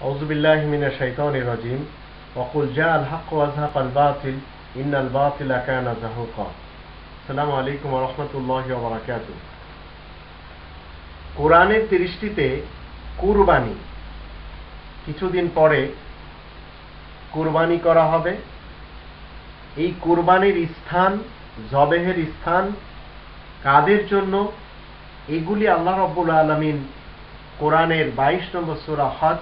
আউজুবিল্লাহ তিরিশটিতে কুরবানি। কিছুদিন পরে কুরবানি করা হবে। এই কুরবানির স্থান, জবেহের স্থান, কাদের জন্য? এগুলি আল্লাহ রব্বুল আলমিন কোরআনের বাইশ নম্বর সুরা হজ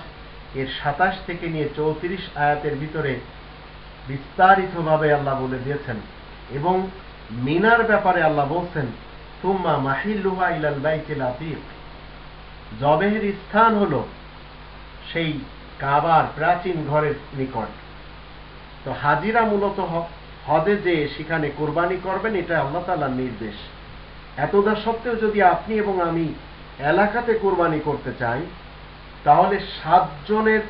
এর সাতাশ থেকে নিয়ে চৌত্রিশ আয়াতের ভিতরে বিস্তারিতভাবে আল্লাহ বলে দিয়েছেন এবং মিনার ব্যাপারে আল্লাহ বলছেন তুম্মা মাহিল্লুহা ইলাল বাইতিল আতিক। জবেহের স্থান হল সেই কাবার প্রাচীন ঘরের নিকট। তো হাজিরা মূলত হদে যে সেখানে কোরবানি করবেন, এটা আল্লাহ তালার নির্দেশ। এতদা সত্ত্বেও যদি আপনি এবং আমি এলাকাতে কোরবানি করতে চাই তাহলে সাতজনের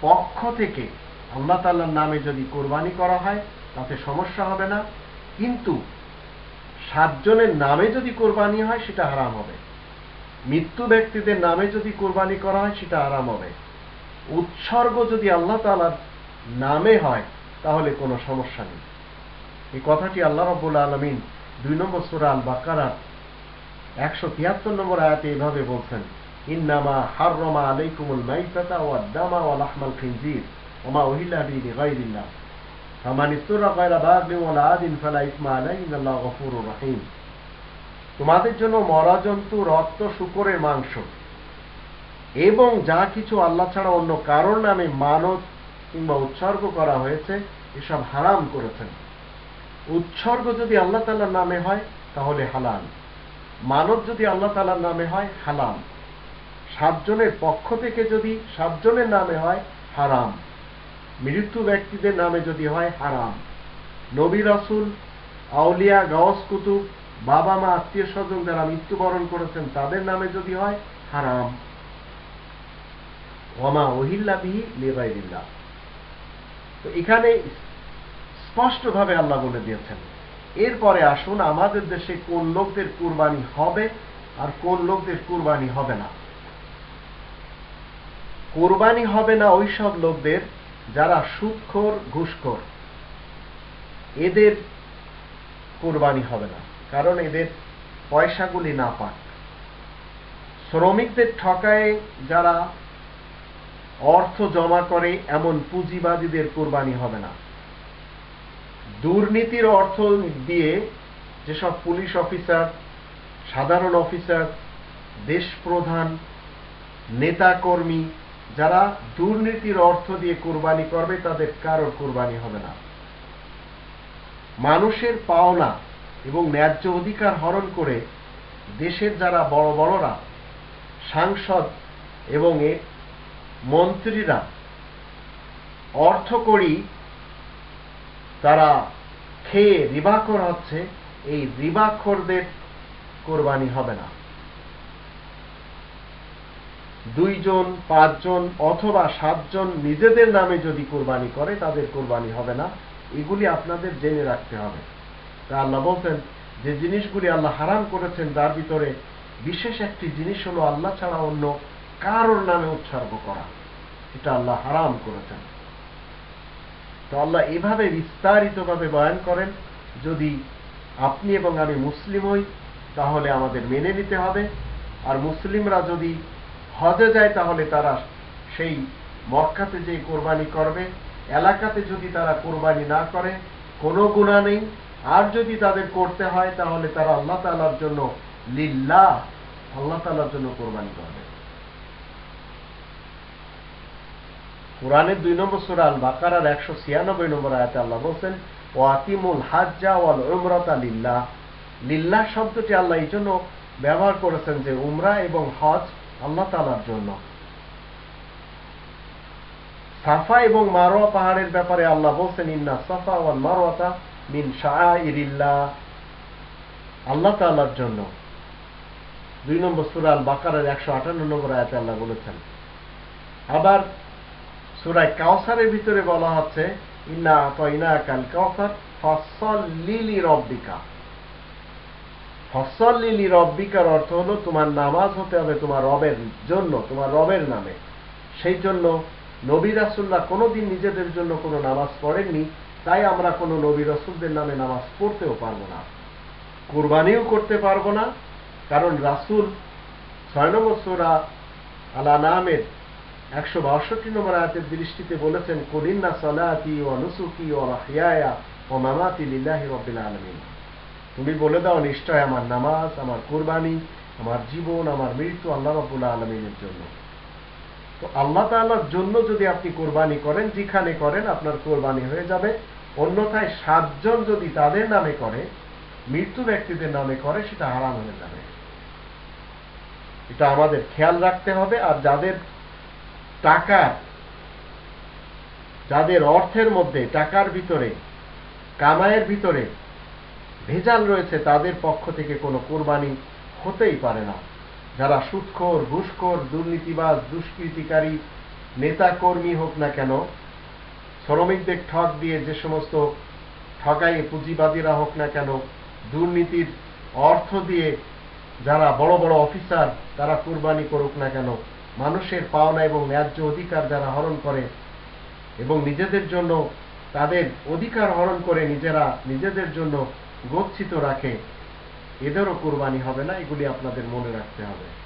পক্ষ থেকে আল্লাহ তাল্লার নামে যদি কোরবানি করা হয়, তাতে সমস্যা হবে না। কিন্তু সাতজনের নামে যদি কোরবানি হয়, সেটা হারাম হবে। মৃত্যু ব্যক্তিদের নামে যদি কোরবানি করা হয়, সেটা আরাম হবে। উৎসর্গ যদি আল্লাহ তালার নামে হয়, তাহলে কোনো সমস্যা নেই। এই কথাটি আল্লাহ রব্বুল আলমিন দুই নম্বর সুরা আল বাকারার একশো তিয়াত্তর নম্বর আয়াতে এভাবে বলছেন ইন্নামা হাররমা আলাইকুমুল মাইতাতা ওয়া দামা ওয়া লাহমাল খিনজির ওমা উহিল্লা বিহি গায়রিল্লাহ ফামান ইত্তুরা গায়রা বাগিন ওয়া আদিন ফালা ইসমা আলাইহি ইন্নাল্লাহু গফুরুর রহিম। তোমাদের জন্য মরা জন্তু রক্ত, শুকরের মাংস এবং যা কিছু আল্লাহ ছাড়া অন্য কারোর নামে মানত কিংবা উৎসর্গ করা হয়েছে, এসব হারাম করেছেন। উৎসর্গ যদি আল্লাহ তালার নামে হয়, তাহলে হালাল। মানব যদি আল্লাহ তালার নামে হয়, হালাল। সাতজনের পক্ষ থেকে যদি সাতজনের নামে হয় হারাম। মৃত্যু ব্যক্তিদের নামে যদি হয় হারাম। নবী রসুল, আউলিয়া, গওস কুতুব বাবা মা আত্মীয় স্বজন যারা মৃত্যুবরণ করেছেন, তাদের নামে যদি হয় হারাম। ওমা ওহিল্লা বিহি লেবাইল্লা তো এখানে স্পষ্টভাবে আল্লাহ বলে দিয়েছেন, এরপরে আসুন আমাদের দেশে কোন লোকদের কুরবানি হবে আর কোন লোকদের কুরবানি হবে না। কোরবানি হবে না ওই সব লোকদের যারা সুৎখোর, ঘুষখোর। এদের কোরবানি হবে না, কারণ এদের পয়সাগুলি না পাক শ্রমিকদের ঠকায় যারা অর্থ জমা করে, এমন পুঁজিবাদীদের কোরবানি হবে না। দুর্নীতির অর্থ দিয়ে যেসব পুলিশ অফিসার, সাধারণ অফিসার দেশ প্রধান নেতাকর্মী যারা দুর্নীতির অর্থ দিয়ে কোরবানি করবে, তাদের কারোর কোরবানি হবে না। মানুষের পাওনা এবং ন্যায্য অধিকার হরণ করে দেশের যারা বড় বড়রা, সাংসদ এবং মন্ত্রীরা অর্থ করি তারা খেয়ে রিবাখর হচ্ছে এই রিবাখরদের কোরবানি হবে না। দুইজন, পাঁচজন অথবা সাতজন নিজেদের নামে যদি কোরবানি করে, তাদের কোরবানি হবে না। এগুলি আপনাদের জেনে রাখতে হবে। তা আল্লাহ বলছেন, যে জিনিসগুলি আল্লাহ হারাম করেছেন তার ভিতরে বিশেষ একটি জিনিস হলো আল্লাহ ছাড়া অন্য কারোর নামে উৎসর্গ করা। এটা আল্লাহ হারাম করেছেন। তো আল্লাহ এভাবে বিস্তারিতভাবে বয়ান করেন, যদি আপনি এবং আমি মুসলিম হই, তাহলে আমাদের মেনে নিতে হবে। আর মুসলিমরা যদি হজে যায় তাহলে তারা সেই মক্কাতে যে কোরবানি করবে, এলাকাতে যদি তারা কোরবানি না করে, কোনো গুণা নেই। আর যদি তাদের করতে হয়, তাহলে তারা আল্লাহ তালার জন্য লিল্লাহ, আল্লাহ তালার জন্য কোরবানি করবে। কোরআনের দুই নম্বর সুরা আল বাকারার একশো ছিয়ানব্বই নম্বর আল্লাহ বলছেন ও আতিমুল হাজ্জা ওয়াল লিল্লাহ শব্দটি আল্লাহ এই জন্য ব্যবহার করেছেন যে উমরা এবং হজ আল্লাহ তালার জন্য। সাফা এবং মারোয়া পাহাড়ের ব্যাপারে আল্লাহ বলছেন, ইন্না সাফা ওয়াল মারোয়াতা মিন শাহরিল্লাহ আল্লাহ তালার জন্য। দুই নম্বর সুরাল বাকারের একশো আটান্ন নম্বর আয়াতে আল্লাহ বলেছেন, আবার সুরায় কাউসারের ভিতরে বলা হচ্ছে, ইন্না ইনা কাল কাউসার ফসল লিলি রব্বিকা। ফসল লিলি রব্বিকার অর্থ হলো তোমার নামাজ হতে হবে তোমার রবের জন্য, তোমার রবের নামে। সেই জন্য নবী রাসুল্লাহ কোনোদিন নিজেদের জন্য কোনো নামাজ পড়েননি, তাই আমরা কোনো নবী রসুলদের নামে নামাজ পড়তেও পারব না। কুরবানিও করতে পারব না, কারণ রাসুল ছয় নম্বর সোরা আলা নামের একশো বাষট্টি নম্বর আয়াতের দৃষ্টিতে বলেছেন কলিন্না সলাতি ও নুসুকি ও রাহিয়া ও মামাতি লিল্লাহি রব্বিল আলমিন। তুমি বলে দাও নিশ্চয় আমার নামাজ, আমার কোরবানি, আমার জীবন, আমার মৃত্যু আল্লাহ রব্বুল্লাহ আলমিনের জন্য। তো আল্লাহ তাআলার জন্য যদি আপনি কোরবানি করেন, যেখানে করেন আপনার কোরবানি হয়ে যাবে। অন্যথায় সাতজন যদি তাদের নামে করে, মৃত্যু ব্যক্তিদের নামে করে, সেটা হারাম হয়ে যাবে। এটা আমাদের খেয়াল রাখতে হবে, আর যাদের টাকা, যাদের অর্থের মধ্যে, টাকার ভিতরে, কামাইয়ের ভিতরে ভেজাল রয়েছে, তাদের পক্ষ থেকে কোনো কোরবানি হতেই পারে না। যারা সুৎখোর, ঘুষখোর, দুর্নীতিবাজ, দুষ্কৃতিকারী নেতা কর্মী হোক না কেন, শ্রমিকদের ঠক দিয়ে যে সমস্ত ঠগাই পুঁজিবাদীরা হোক না কেন, দুর্নীতির অর্থ দিয়ে যারা বড় বড় অফিসার, তারা কোরবানি করুক না কেন, মানুষের পাওনা এবং ন্যায্য অধিকার যারা হরণ করে এবং নিজেদের জন্য, তাদের অধিকার হরণ করে নিজেরা, নিজেদের জন্য গচ্ছিত রাখে। এদেরও কোরবানি হবে না এগুলি আপনাদের মনে রাখতে হবে।